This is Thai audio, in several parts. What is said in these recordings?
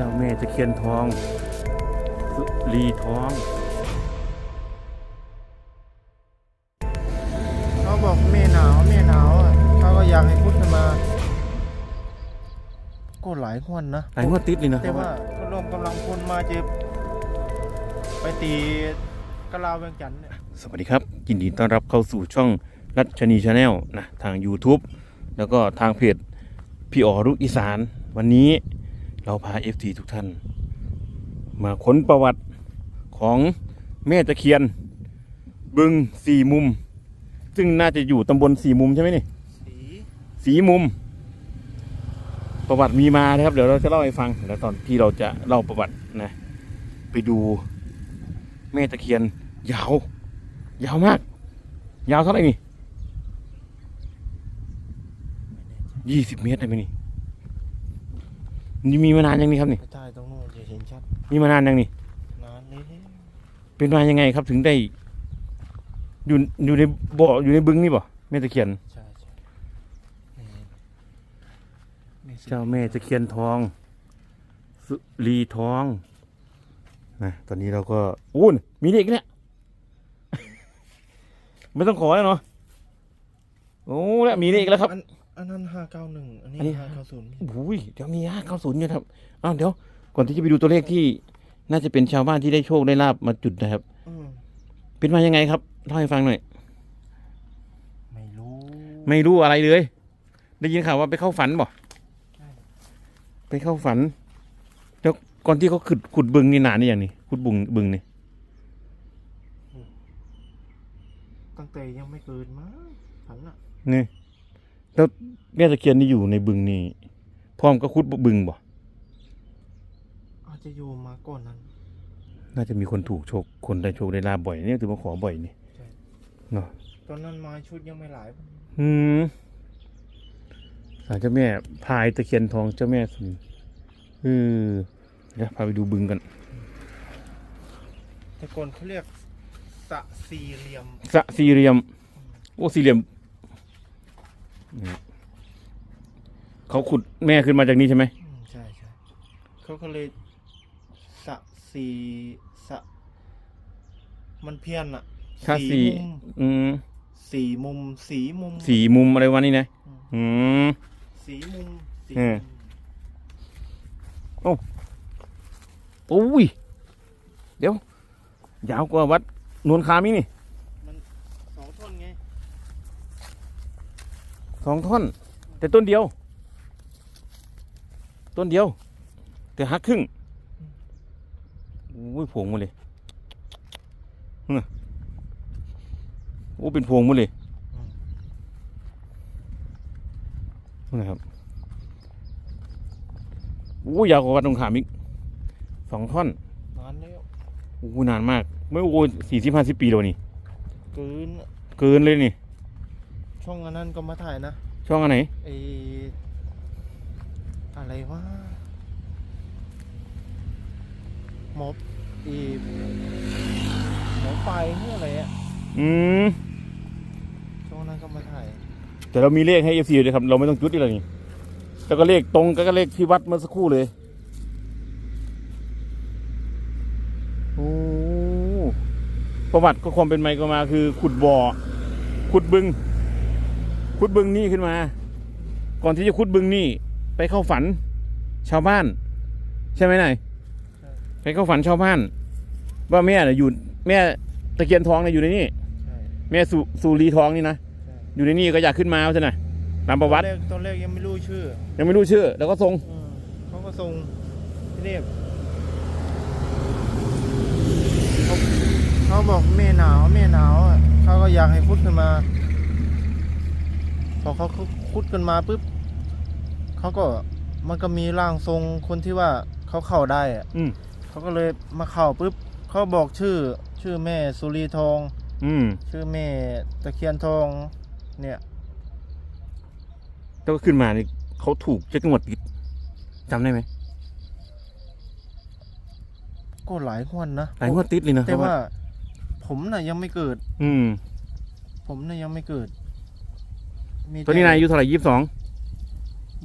จ้าแม่ตะเคียนทองสุรีทองเขาบอกเมหนาวเมหนาวอะเขาก็อยากให้พุทธมาก็หลายงวันนะหลายงวดติดเลยนะแต่ว่าก็รวมกำลังคนมาจะไปตีกะลาเวียงจันทร์เนี่ยสวัสดีครับ ยินดีต้อนรับเข้าสู่ช่องรัชนีชาแนลนะทาง YouTube แล้วก็ทางเพจพี่อ๋อรุกอีสาน วันนี้ เราพา FT ทุกท่าน มาค้นประวัติของแม่ตะเคียน บึงสี่มุม ซึ่งน่าจะอยู่ตำบลสี่มุมใช่ไหมนี่สีสีมุม ประวัติมีมานะครับ เดี๋ยวเราจะเล่าให้ฟังแล้วตอนที่เราจะเล่าประวัตินะ ไปดูแม่ตะเคียน ยาว ยาวมาก ยาวเท่าไหร่นี่ยี่สิบเมตรได้ไหมนี่ นี่มีมานานยังนี่ครับนี่ไปใต้ตรงนู้นจะเห็นชัดมีมานานยังนี่ นานเลยเนี่ยเป็นมายังไงครับถึงได้ อยู่อยู่ในบ่ออยู่ในบึงนี่บ่แม่ตะเคียน ใช่ใช่นี่นี่สิเจ้าแม่ตะเคียนทอง สุรีทองนะตอนนี้เราก็อู้นมีเด็กเนี่ย ไม่ต้องขอแล้วเนาะโอ้แล้วมีเด็กแล้วครับอัน อันนั้นห้าเก้าหนึ่งอันนี้อันนี้ ห้าเก้าศูนย์อุ้ยเดี๋ยวมีห้าเก้าศูนย์อยู่ครับอ้าวเดี๋ยวก่อนที่จะไปดูตัวเลขที่ น่าจะเป็นชาวบ้านที่ได้โชคได้ลาบมาจุดนะครับ อืมเป็นมายังไงครับเล่าให้ฟังหน่อย ไม่รู้ไม่รู้อะไรเลย ได้ยินข่าวว่าไปเข้าฝันบ่ใช่ไปเข้าฝัน แล้วก่อนที่เขาขุดขุดบึงนี่นานนี่อย่างนี้ขุดบึงบึงนี่ตั้งแต่ยังไม่เกิดมั้งฝันอะนี่ แล้วแม่ตะเคียนนี่อยู่ในบึงนี่พร้อมก็ขุดบึงบ่อาจจะอยู่มาก่อนนั้น น่าจะมีคนถูกโชคคนได้โชคได้ลาบบ่อยเนี่ยถือมาขอบ่อยนี่ใช่ เนาะตอนนั้นมาชุดยังไม่หลายอืมศาลเจ้าแม่พายตะเคียนทองเจ้าแม่สุนเออเดี๋ยวพาไปดูบึงกันแต่ก่อนเขาเรียกสะสี่เหลี่ยมสระสี่เหลี่ยม โอ้สี่เหลี่ยม นี่เขาขุดแม่ขึ้นมาจากนี้ใช่ไหมอืมใช่ใช่เขาก็เลยสะสี่สะมันเพี้ยนอะถ้าสี่มุมอืมสี่มุมสีมุมสี่มุมอะไรวะนี่นะอืม สีมุมสีเอมุอมโอ้ย เดี๋ยว ยาวกว่าวัดนวลคามีนี่มันสองท่อนไง สองท่อน แต่ต้นเดียว ต้นเดียว แต่หักครึ่งโอ้ยพวงหมาเลยน่ะโอ้เป็นพวงหมาเลยอืมนะครับโอ้ยาวกว่าวัดตรงขามอีกสองท่อนนานแล้วโอ้นานมาก ไม่โอ้สี่สิบห้าสิบปีแล้วนี่เกินอะเกินเลยนี่ ช่องอันนั้นก็มาถ่ายนะช่องอันไหนไออะไรวะหมออีหมอไปเมื่ออะไรอะอืมช่วงนั้นก็มาถ่าย แต่เรามีเลขให้เอฟซีเลยครับ เราไม่ต้องจุดอะไรนี่แล้วก็เลขตรงกับก็เลขที่วัดเมื่อสักครู่เลยโอ้ประวัติก็ความเป็นมาก็มาคือขุดบ่อขุดบึง ขุดบึงนี่ขึ้นมา ก่อนที่จะขุดบึงนี่ ไปเข้าฝันชาวบ้าน ใช่ไหมนายไปเข้าฝันชาวบ้าน ว่าแม่น่ะอยู่แม่ตะเคียนทองเนี่ยอยู่ในนี่ใช่แม่สุสุรีทองนี่นะใช่อยู่ในนี่ก็อยากขึ้นมาใช่ไหมตามประวัติตอนแรกตอนแรกยังไม่รู้ชื่อ ยังไม่รู้ชื่อ แล้วก็ทรงอืมเขาก็ส่งที่นี่เขาเขาบอกเมหนาวเมหนาวอะเขาก็อยากให้พุทธขึ้นมา พอเขาคุดกันมาปุ๊บเขาก็มันก็มีร่างทรงคนที่ว่าเขาเข้าได้อะอืมเขาก็เลยมาเข้าปุ๊บเขาบอกชื่อ ชื่อแม่สุรีทอง อืมชื่อแม่ตะเคียนทอง เนี่ยแล้วก็ขึ้นมานี่เขาถูกเจ็ดงวดติดจำได้ไหมก็หลายงวันนะหลายงวดติดเลยนะแต่ว่า ผมน่ะยังไม่เกิด อืม ผมน่ะยังไม่เกิด มีตอนนี้นายอายุเท่าไหร่ยี่สิบสอง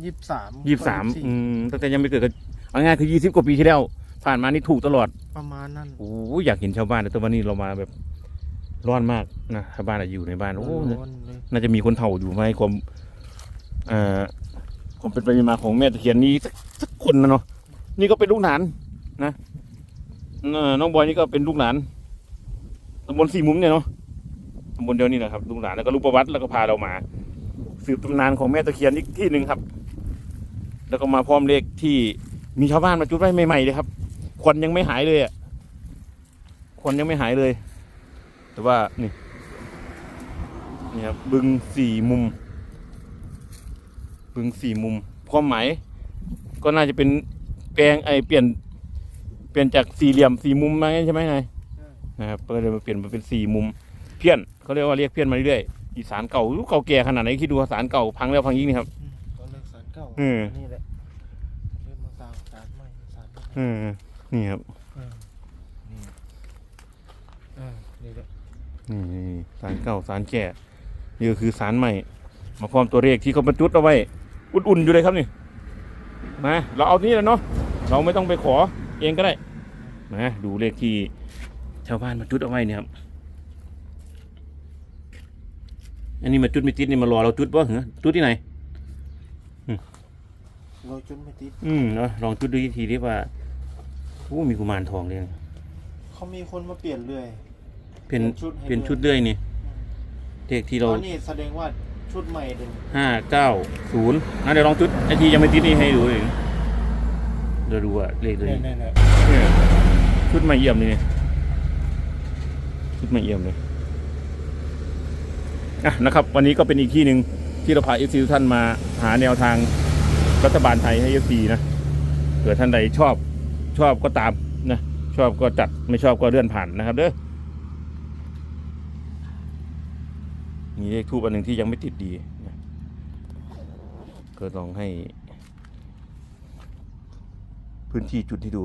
ยี่สิบสามยี่สิบสามอืมตั้งแต่ยังไม่เกิดก็เอาง่ายคือยี่สิบกว่าปีที่แล้ว ผ่านมานี่ถูกตลอดประมาณนั้นโอ้ยอยากเห็นชาวบ้านแต่วันนี้เรามาแบบร้อนมากนะชาวบ้านอะอยู่ในบ้านโอ้ร้อนเลยน่าจะมีคนเฒ่าอยู่ไหมความเอ่อความเป็นไปมาของแม่ตะเคียนนี้สักสักคนนะเนาะนี่ก็เป็นลูกหลานนะเอ่อน้องบอยนี่ก็เป็นลูกหลานตำบลสี่มุมเนี่ยเนาะตำบลเดียวนี่นะครับลูกหลานแล้วก็ลูกประวัติแล้วก็พาเรามา สืบตำนานของแม่ตะเคียนอีกที่หนึ่งครับ แล้วก็มาพร้อมเลขที่มีชาวบ้านมาจุดไว้ใหม่ๆเลยครับควันยังไม่หายเลยอะควันยังไม่หายเลย แต่ว่านี่นี่ครับบึงสี่มุม บึงสี่มุมความหมายก็น่าจะเป็นแปลงไอเปลี่ยน เปลี่ยนจากสี่เหลี่ยมสี่มุมมาใช่ไหมนายนะครับก็เลยมาเปลี่ยนมาเป็นสี่มุม เพี้ยนเขาเรียกว่าเรียกเพี้ยนมาเรื่อยๆ อีสานเก่ารู้เก่าแก่ขนาดไหนคิดดูว่าสารเก่าพังแล้วพังยิ่งนี่ครับ อืมก็เลิกสารเก่าอืมนี่แหละเริ่มมาสร้างสารใหม่สารใหม่อืมนี่ครับอืมนี่อ่านี่แหละนี่นี่สารเก่าสารแก่นี่ก็คือสารใหม่ มาพร้อมตัวเลขที่เขาบรรจุเอาไว้ อุ่นๆอยู่เลยครับนี่มาเราเอานี่แหล้วเนาะเราไม่ต้องไปขอเองก็ได้มาดูเลขที่ชาวบ้านมาจุดเอาไว้เนี่ยครับ อันนี้มาจุดไม่ติดนี่มารอเราจุดป่ะเหรอจุดที่ไหนเราจนไม่ติดอืมเนาะลองจุดดูอีกทีดิว่าโอ้มีกุมารทองเลยเขามีคนมาเปลี่ยนเรื่อยเป็นชุดให้เป็นด้วยชุดเรื่อยนี่เลขที่เราอ๋อนี่แสดงว่าชุดใหม่เด่นห้าเก้าศูนย์นะเดี๋ยวลองจุดไอทียังไม่ติดนี่ให้ดูเลยเดี๋ยวดูว่าเลขตัวเนี่นี้ยเนี่ยเนี่ยเนี่ยชุดใหม่เอี่ยมเลยเนี่ยชุดใหม่เอี่ยมเลย อะนะครับ วันนี้ก็เป็นอีกที่หนึ่งที่เราพาเอฟซีทุกท่านมาหาแนวทางรัฐบาลไทยให้เอฟซีนะเผื่อท่านใดชอบชอบก็ตามนะชอบก็จัดไม่ชอบก็เลื่อนผ่านนะครับเด้อมีเลขทูบอันหนึ่งที่ยังไม่ติดดีนะก็ลองให้ พื้นที่จุดที่ดู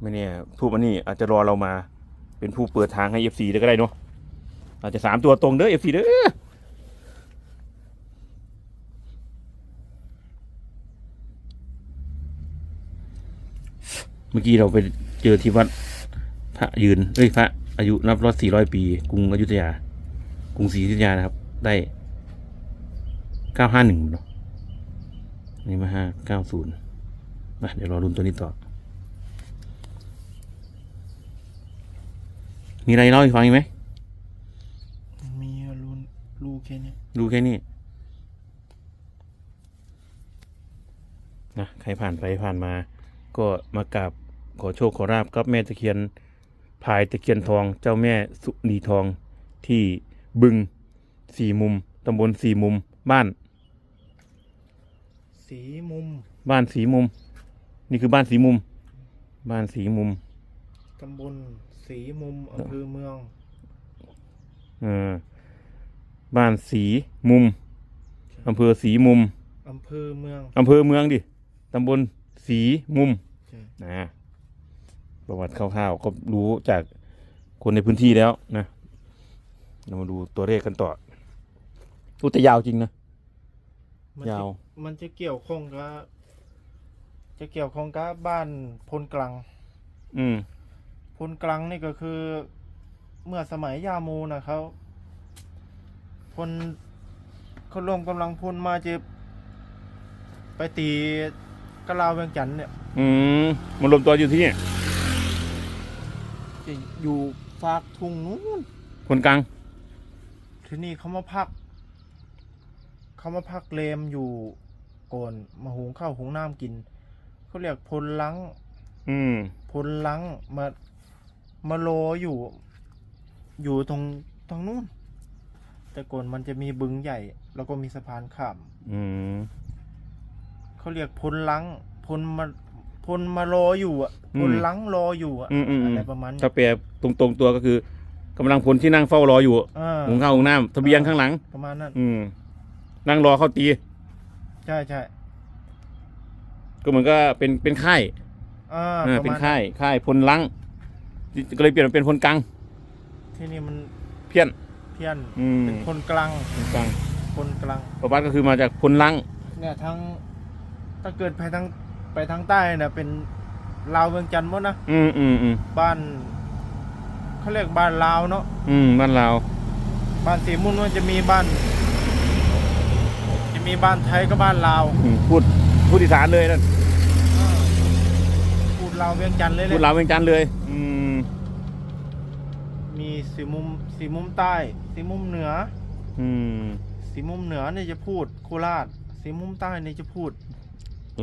ไม่เนี่ยทูบอันนี้อาจจะรอเรามา เป็นผู้เปิดทางให้ FC ได้ก็ได้เนาะอาจจะสามตัวตรงเด้อ FC เด้อเมื่อกี้เราไปเจอที่วัดพระยืนเอ้ยพระอายุนับร้อดสี่ร้อยปี กรุงอยุธยา กรุงศรีอยุธยานะครับ ได้เก้าห้าหนึ่งเนาะนี่มาห้าเก้าศูนย์มาเดี๋ยวรอรุนตัวนี้ต่อ มีอะไรเล่าให้ฟังอีกไหมมีรูนรูแค่เนี้ยดูแค่นี้นะใครผ่านไปผ่านมา ก็มากราบขอโชคขอราบกับแม่ตะเคียนพายตะเคียนทอง เจ้าแม่สุนีทองที่บึงสี่มุมตำบลสี่มุม บ้าน สีมุม บ้านสีมุม นี่คือบ้านสีมุม บ้านสีมุมตำบล สีมุมอำเภอเมืองเออบ้านสีมุมอำเภอสีมุมอำเภอเมืองอำเภอเมืองดิตำบลสีมุมใช่นะประวัติคร่าวๆก็รู้จากคนในพื้นที่แล้วนะเรามาดูตัวเลขกันต่อพูดแต่ยาวจริงนะมันยาจะวมันจะเกี่ยวข้องกับจะเกี่ยวข้องกับบ้านพลกลังอืม พลกลังนี่ก็คือเมื่อสมัยยาโมนะเขาพลเขารวมกำลังพลมาจะไปตีกะลาวเวียงจันทน์เนี่ยอืมมารวมตัวอยู่ที่นี่จะอยู่ฝากทุ่งนู้นคนกลาง ที่นี่เขามาพักเขามาพักเลมอยู่ก่อนมาหุงข้าวหุงน้ำกินเขาเรียกพลลังอืม พลลังมา มาโลอยู่ อยู่ตรงตรงนู้น แต่ก่อนมันจะมีบึงใหญ่ แล้วก็มีสะพานข้ามอืม เขาเรียกพลลังพลมาพลมาโลอยู่อะอืมพลลังรออยู่อะอืมอืมอืม อะไรประมาณนี้ถ้าแปลตรงๆตัวก็คือกำลังพลที่นั่งเฝ้ารออยู่อ่าหุงข้าวหุงน้ำทะเบียนข้างหลัง ประมาณนั้น อืม นั่งรอเข้าตี ใช่ใช่ก็เหมือนก็เป็นเป็นค่ายอ่าเออประเป็นมาณค่ายค่ายพลลัง ก็เลยเปลี่ยนมาเป็นพลกลางที่นี่มันเพี้ยน เพี้ยนอืม เป็นคนกลางพลกลางคนกลางประวัติก็คือมาจากพลลังนเนี่ยทางถ้าเกิดไปทางไปทางใต้น่ะเป็นลาวเวียงจันทน์หมดนะอืมอืมอืมบ้านเขาเรียกบ้านลาวเนาะอืมบ้านเราวบ้านสีมุนมันจะมีบ้าน จะมีบ้านไทยกับบ้านลาวอืมพูดพูดอีสานเลยนั่นพูดลาวเวียงจันทน์เลยเลพูยดลาวเวียงจันทน์เลยอืมมี สีมุมสีมุมใต้สีมุมเหนือ อืมสีมุมเหนือเนี่ยจะพูดโคราชสีมุมใต้เนี่ยจะพูด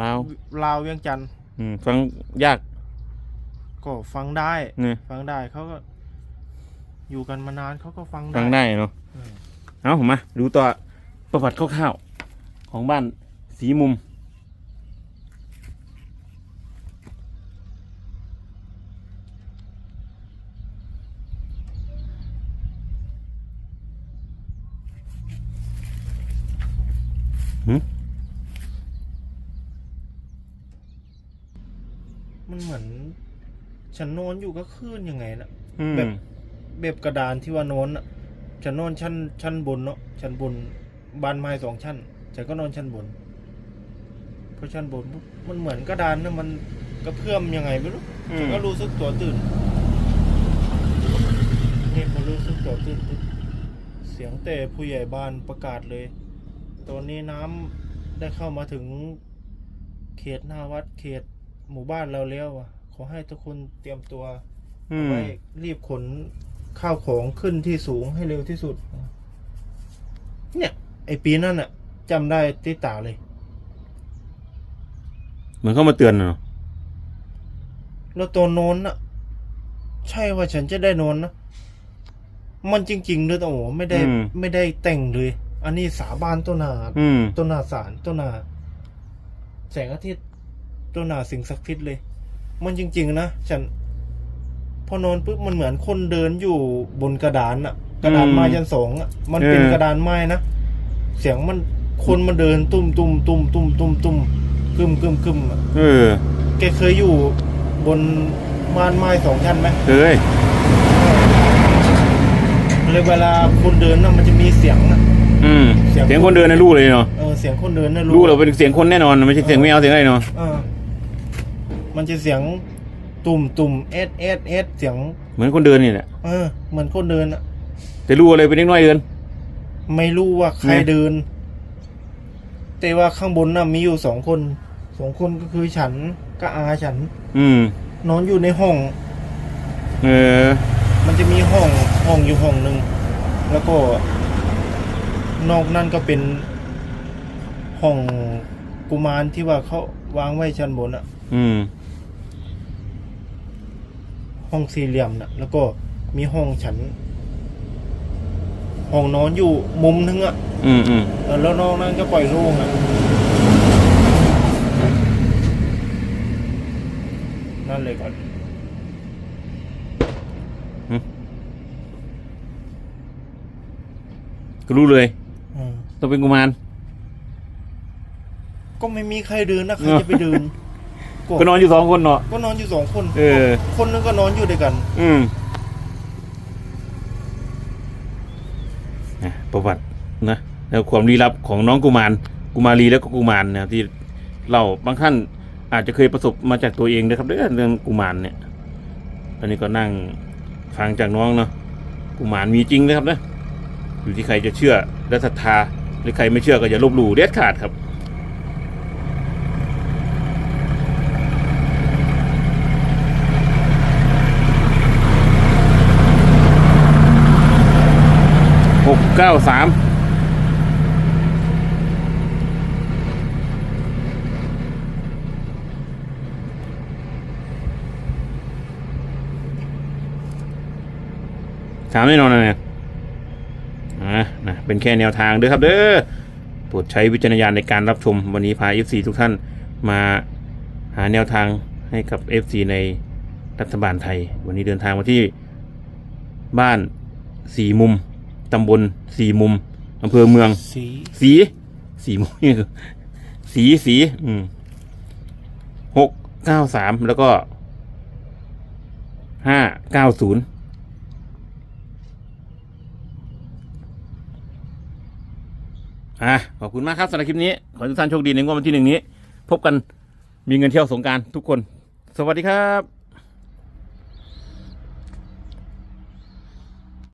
ลาวลาวเวียงจันทน์อืมฟังยากก็ฟังได้ เนี่ยฟังได้เขาก็ อยู่กันมานานเขาก็ฟังได้ฟังได้เนาะเออ เอาผมมา ดูต่อประวัติคร่าวๆของบ้านสีมุม มันเหมือน ฉันนอนอยู่ก็คลื่นยังไงนะอืม แบบแบบกระดานที่ว่านอนอะฉันนอนชั้นชั้นบนเนาะชั้นบนบานไม้สองชั้นฉันก็นอนชั้นบนเพราะชั้นบนปุ๊บมันเหมือนกระดานนะมันกระเพื่อมยังไงไม่รู้อืฉัมนก็รู้สึกตัวตื่นนี่พอรู้สึกตัวตื่นปุ๊บเสียงเตะผู้ใหญ่บ้านประกาศเลย ตอนนี้น้ำได้เข้ามาถึงเขตหน้าวัดเขตหมู่บ้านเราแล้วอะ ขอให้ทุกคนเตรียมตัวอืมไว้รีบขนข้าวของขึ้นที่สูงให้เร็วที่สุด เนี่ย ไอปีนั่นอะจำได้ติดตาเลยเหมือนเข้ามาเตือนเนาะแล้วตัวโน้นอะใช่ว่าฉันจะได้โน้นนะมันจริงๆด้วยแต่โอ้ไม่ได้ ไม่ได้แต่งเลย อันนี้สาบานต้นนาอืม ต้นนาสารต้นนา แสงอาทิตย์ต้นนาสิ่งศักดิ์สิทธิ์เลย มันจริง ๆ นะฉัน พอนอนปุ๊บมันเหมือนคนเดินอยู่บนกระดานอะกระดานไม้ยันสองอะมันเป็นกระดานไม้นะเสียงมันคนมันเดินตุ้มตุ้มตุ้มตุ้มตุ้มตุ้มกึมกึมกึมอะเออแกเคยอยู่บนบ้านไม้สองชั้นไหมเอ้ยเลยเวลาคนเดินน่ะมันจะมีเสียงอะ อืมเสียงเสียงคนเดินนะรู้เลยเนาะเออเสียงคนเดินน่ะรู้เลยเป็นเสียงคนแน่นอนไม่ใช่เสียงไม่เอาเสียงอะไรเนาะเออมันจะเสียงตุ่มตุ่มเอสเอสเอสเสียง เหมือนคนเดินนี่แหละเออเหมือนคนเดินอะแต่รู้อะไรเป็นเล็กน้อยเดิน ไม่รู้ว่าใครเนี่ยเดิน แต่ว่าข้างบนน่ะมีอยู่สองคนสองคนก็คือฉันกับอาฉัน อืม นอนอยู่ในห้อง เออ มันจะมีห้องห้องอยู่ห้องหนึ่งแล้วก็ นอกนั้นก็เป็นห้องกุมารที่ว่าเขาวางไว้ชั้นบนอะอืม ห้องสี่เหลี่ยมน่ะแล้วก็มีห้องฉัน ห้องนอนอยู่มุมนึงอะอืมอืมเออแล้วนอกนั้นก็ปล่อยโล่งอะนั่นเลยก่อนก็รู้เลยอืม ต้องเป็นกุมาร ก็ไม่มีใครเดินนะใครจะไปเดินก็นอนอยู่สองคนเนาะก็นอนอยู่สองคนเออ คนนึงก็นอนอยู่ด้วยกัน อืมนะประวัตินะแล้วความลี้ลับของน้องกุมารกุมารีแล้วก็กุมารนะครับที่เราบางท่านอาจจะเคยประสบมาจากตัวเองนะครับเรื่องเรื่องกุมารเนี่ยตอนนี้ก็นั่งฟังจากน้องเนาะกุมารมีจริงนะครับนะอยู่ที่ใครจะเชื่อและศรัทธา หรือใครไม่เชื่อก็อย่าลบหลู่เด็ดขาดครับ หกเก้าสามสามแน่นอนนะเนี่ย เป็นแค่แนวทางเด้อครับเด้อโปรดใช้วิจารณญาณในการรับชมวันนี้พา FC ทุกท่านมาหาแนวทางให้กับ FC ในรัฐบาลไทย วันนี้เดินทางมาที่บ้านสี่มุมตำบลสี่มุมอำเภอเมือง สีสีสีมุมนี่คือสีสีอืมหกเก้าสามแล้วก็ห้าเก้าศูนย์ อะขอบคุณมากครับสำหรับคลิปนี้ ขอให้ทุกท่านโชคดีในงวดวันที่หนึ่งนี้ พบกันมีเงินเที่ยวสงการทุกคน สวัสดีครับ